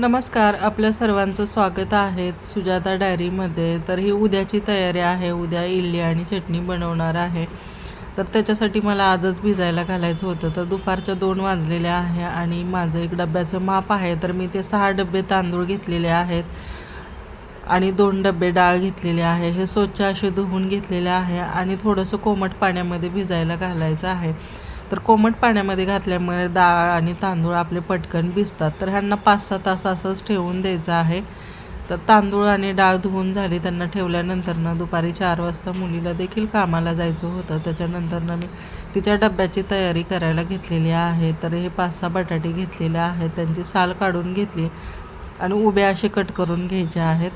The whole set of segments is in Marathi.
नमस्कार आपल्या सर्वांचं स्वागत आहे सुजाता डायरीमध्ये. तर ही उद्याची तयारी आहे. उद्या इडली आणि चटणी बनवणार आहे. तर त्याच्यासाठी मला आजच भिजायला घालायचं होतं. तर दुपारच्या दोन वाजलेल्या आहे आणि माझं एक डब्याचं माप आहे. तर मी ते सहा डबे तांदूळ घेतलेले आहेत आणि दोन डबे डाळ घेतलेले आहे. हे स्वच्छ असे धुवून घेतलेले आहे आणि थोडंसं कोमट पाण्यामध्ये भिजायला घालायचं आहे. तर कोमट पाण्यामध्ये घातल्यामुळे डाळ आणि तांदूळ आपले पटकन भिजतात. तर ह्यांना पाच सहा तास असंच ठेवून द्यायचं आहे. तर तांदूळ आणि डाळ धुवून झाली त्यांना ठेवल्यानंतर ना दुपारी चार वाजता मुलीला देखील कामाला जायचं होतं. त्याच्यानंतरनं मी तिच्या डब्याची तयारी करायला घेतलेली आहे. तर हे पाच सहा बटाटे घेतलेले आहेत. त्यांची साल काढून घेतली आणि उभे असे कट करून घ्यायचे आहेत.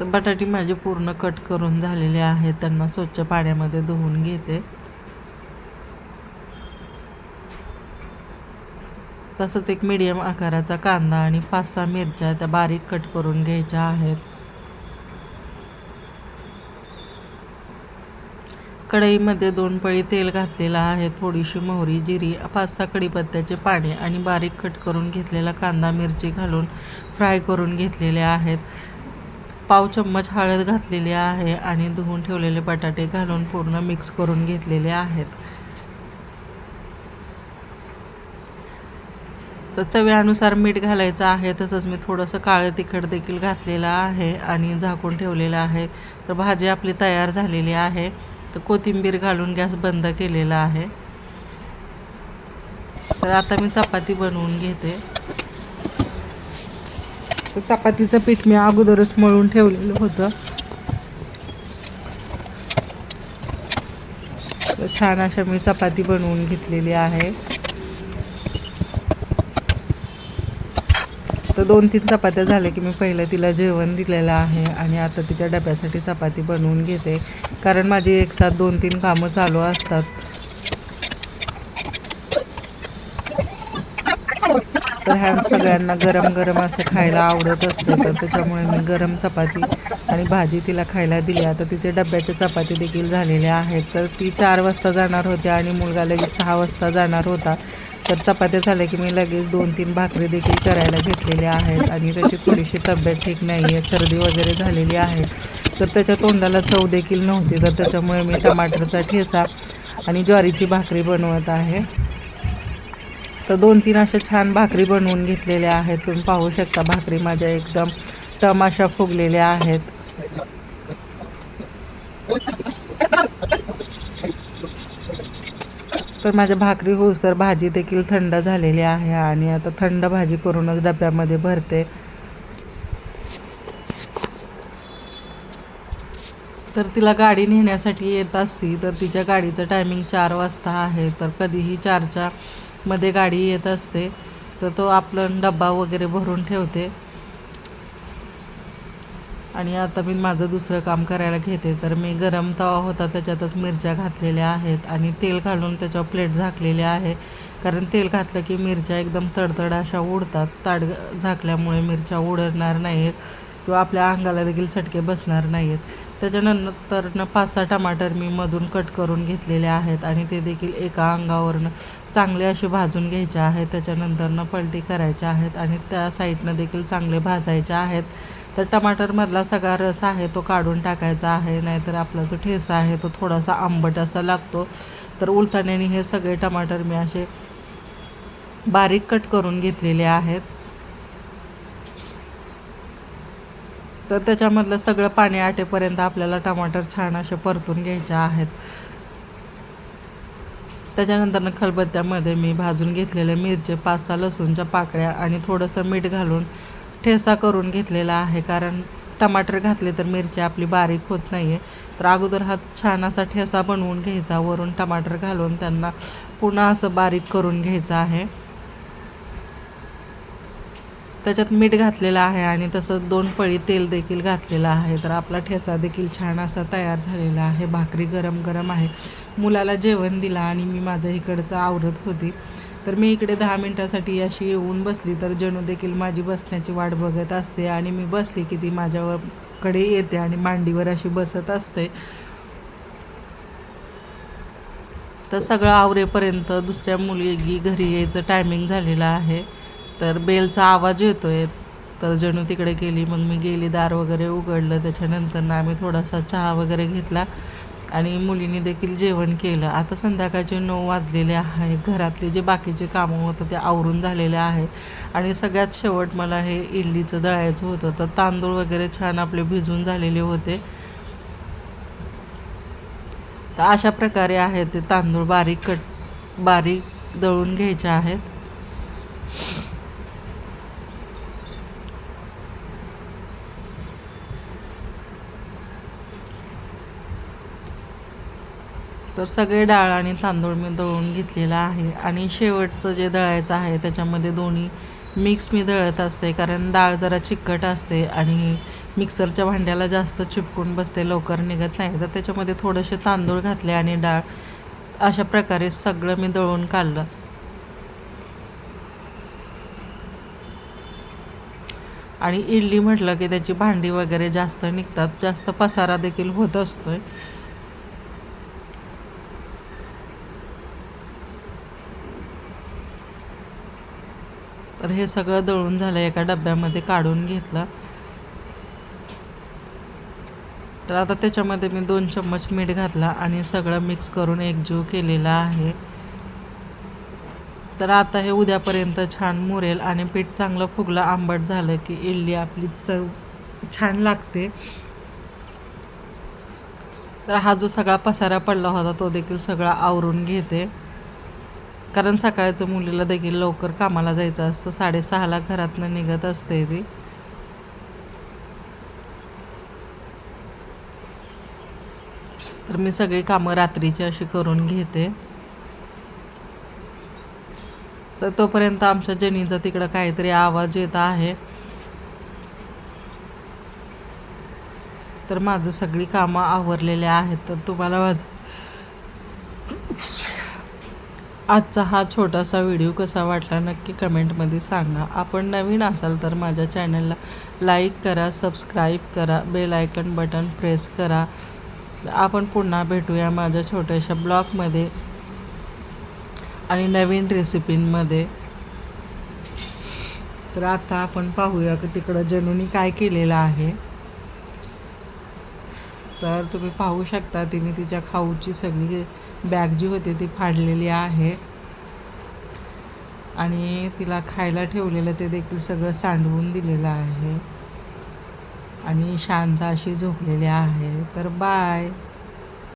तर बटाटे माझे पूर्ण कट करून झालेले आहेत. त्यांना स्वच्छ पाण्यामध्ये धुवून घेते. तसंच एक मीडियम आकाराचा कांदा आणि पाच सहा मिरच्या त्या बारीक कट करून घ्यायच्या आहेत. कढईमध्ये दोन पळी तेल घातलेलं आहे. थोडीशी मोहरी जिरी पाच सहा कढीपत्त्याचे पाणी आणि बारीक कट करून घेतलेला कांदा मिरची घालून फ्राय करून घेतलेले आहेत. पाव चम्मच हळद घातलेली आहे आणि धुवून ठेवलेले बटाटे घालून पूर्ण मिक्स करून घेतलेले आहेत. तर चव्यानुसार मीठ घालायचं आहे तसंच मी थोडंसं काळं तिखट देखील घातलेलं आहे आणि झाकून ठेवलेलं आहे. तर भाजी आपली तयार झालेली आहे. तर कोथिंबीर घालून गॅस बंद केलेला आहे. तर आता मी चपाती बनवून घेते. तर चपातीचं पीठ मी अगोदरच मळून ठेवलेलं होतं. तर छान अशा मी चपाती बनवून घेतलेली आहे. तर दोन तीन चपात्या झाल्या की मी पहिलं तिला जेवण दिलेलं आहे आणि आता तिच्या डब्यासाठी चपाती बनवून घेते. कारण माझी एक साथ दोन तीन कामं चालू असतात तर ह्या सगळ्यांना गरम गरम असं खायला आवडत असतं. तर त्याच्यामुळे मी गरम चपाती आणि भाजी तिला खायला दिली. आता तिचे डब्याच्या चपाती देखील झालेल्या आहेत. तर ती चार वाजता जाणार होती आणि मुलगा लगेच सहा वाजता जाणार होता. तर चपात्या झाल्या की मी लगेच दोन तीन भाकरी देखील करायला घेतलेल्या आहेत. आणि त्याची थोडीशी तब्येत ठीक नाही आहे सर्दी वगैरे झालेली आहे. तर त्याच्या तोंडाला चव देखील नव्हती. तर त्याच्यामुळे मी टमाटरचा ठेचा आणि ज्वारीची भाकरी बनवत आहे. तर दोन तीन अशा छान भाकरी बनवून घेतलेल्या आहेत. तुम्ही पाहू शकता भाकरी माझ्या एकदम तमाशा फुगलेल्या आहेत. तर माझ्या भाकरी होऊस तर भाजी देखील थंड झालेली आहे आणि आता थंड भाजी करूनच डब्यामध्ये भरते. तर तिला गाडी नेण्यासाठी येत असती तर तिच्या गाडीचं टायमिंग चार वाजता आहे. तर कधीही चारच्या मध्ये गाडी येत असते तर तो आपलं डब्बा वगैरे भरून ठेवते. आणि आता मी माझं दुसरं काम करायला घेते. तर मी गरम तवा होता त्याच्यातच मिरच्या घातलेल्या आहेत. आणि तेल घालून त्याच्यावर प्लेट झाकलेले आहे. कारण तेल घातलं की मिरच्या एकदम तडतड अशा उडतात. ताड झाकल्यामुळे मिरच्या उडणार नाहीत. किंवा आपल्या अंगाला देखील चटके बसणार नाहीत आहेत त्याच्यानंतरनं पाच सहा टमाटर मी मधून कट करून घेतलेले आहेत आणि ते देखील एका अंगावरनं चांगले असे भाजून घ्यायचे आहेत. त्याच्यानंतरनं पलटी करायच्या आहेत आणि त्या साईडनं देखील चांगले भाजायचे आहेत. तर टमाटरमधला सगळा रस आहे तो काढून टाकायचा आहे नाहीतर आपला जो ठेसा आहे तो थोडासा आंबट असा लागतो. तर उलताण्याने हे सगळे टमाटर मी असे बारीक कट करून घेतलेले आहेत. तर त्याच्यामधलं सगळं पाणी आटेपर्यंत आपल्याला टमाटर छान असे परतून घ्यायचे आहेत. त्याच्यानंतरनं खलबत्त्यामध्ये मी भाजून घेतलेले मिरचे पाच सहा लसूणच्या पाकळ्या आणि थोडंसं मीठ घालून ठेसा करून घेतलेला आहे. कारण टमाटर घातले तर मिरची आपली बारीक होत नाही आहे तर अगोदर हा छान असा ठेसा बनवून घ्यायचा. वरून टमाटर घालून त्यांना पुन्हा असं बारीक करून घ्यायचं आहे. त्याच्यात मीठ घातलेलं आहे आणि तसं दोन पळी तेल देखील घातलेलं आहे. तर आपला ठेसा देखील छान असा तयार झालेला आहे. भाकरी गरम गरम आहे. मुलाला जेवण दिला आणि मी माझं इकडचं आवरत होती. तर मी इकडे दहा मिनटासाठी अशी येऊन बसली. तर जणू देखील माझी बसण्याची वाट बघत असते आणि मी बसली की ती माझ्याकडे येते आणि मांडीवर अशी बसत असते. तर सगळं आवरेपर्यंत दुसऱ्या मुलगी घरी यायचं टायमिंग झालेलं आहे. तर बेलचा आवाज येतो आहे तर जणू तिकडे गेली मग मी गेली दार वगैरे उघडलं. त्याच्यानंतर ना आम्ही थोडासा चहा वगैरे घेतला आणि मुलीने देखील जेवण केलं. आता संध्याकाळचे नऊ वाजलेले आहे. घरातले जे बाकीचे कामं होतं ते आवरून झालेले आहे. आणि सगळ्यात शेवट मला हे इडलीचं दळायचं होतं. तर तांदूळ वगैरे छान आपले भिजून झालेले होते. तर अशा प्रकारे आहे ते तांदूळ बारीक कट बारीक दळून घ्यायचे आहेत. तर सगळे डाळ आणि तांदूळ मी दळून घेतलेला आहे. आणि शेवटचं जे दळायचं आहे त्याच्यामध्ये दोन्ही मिक्स मी दळत असते. कारण डाळ जरा चिकट असते आणि मिक्सरच्या भांड्याला जास्त चिपकून बसते लवकर निघत नाही. तर त्याच्यामध्ये थोडेसे तांदूळ घातले आणि डाळ अशा प्रकारे सगळं मी दळून काढलं. आणि इडली म्हटलं की त्याची भांडी वगैरे जास्त निघतात. जास्त पसारा देखील होत असतोय. तर हे सगळं दळून झालं एका डब्यामध्ये काढून घेतलं. तर आता त्याच्यामध्ये मी दोन चम्मच मीठ घातला आणि सगळं मिक्स करून एकजीव केलेला आहे. तर आता हे उद्यापर्यंत छान मुरेल आणि पीठ चांगलं फुगलं आंबट झालं की इडली आपली चव छान लागते. तर हा जो सगळा पसारा पडला होता तो देखील सगळा आवरून घेते. कारण सकाळचं मुलीला देखील लवकर कामाला जायचं असतं. साडेसहाला घरातनं निघत असते ती. तर मी सगळी कामं रात्रीची अशी करून घेते. तर तोपर्यंत आमच्या जनीचा तिकडं काहीतरी आवाज येत आहे. तर माझं सगळी कामं आवरलेले आहेत. तर तुम्हाला माझं आजचा हा छोटासा व्हिडिओ कसा वाटला नक्की कमेंटमध्ये सांगा. आपण नवीन असाल तर माझ्या चॅनलला लाईक करा सबस्क्राईब करा बेल आयकन बटन प्रेस करा. आपण पुन्हा भेटूया माझ्या छोट्याशा ब्लॉगमध्ये आणि नवीन रेसिपींमध्ये. तर आता आपण पाहूया की तिकडं जनूनी काय केलेलं आहे. तर तुम्ही पाहू शकता तिने तिच्या खाऊची सगळी बॅग जी होती ती फाडलेली आहे. आणि तिला खायला ठेवलेलं ते देखील सगळं सांडवून दिलेलं आहे. आणि शांत अशी झोपलेली आहे. तर बाय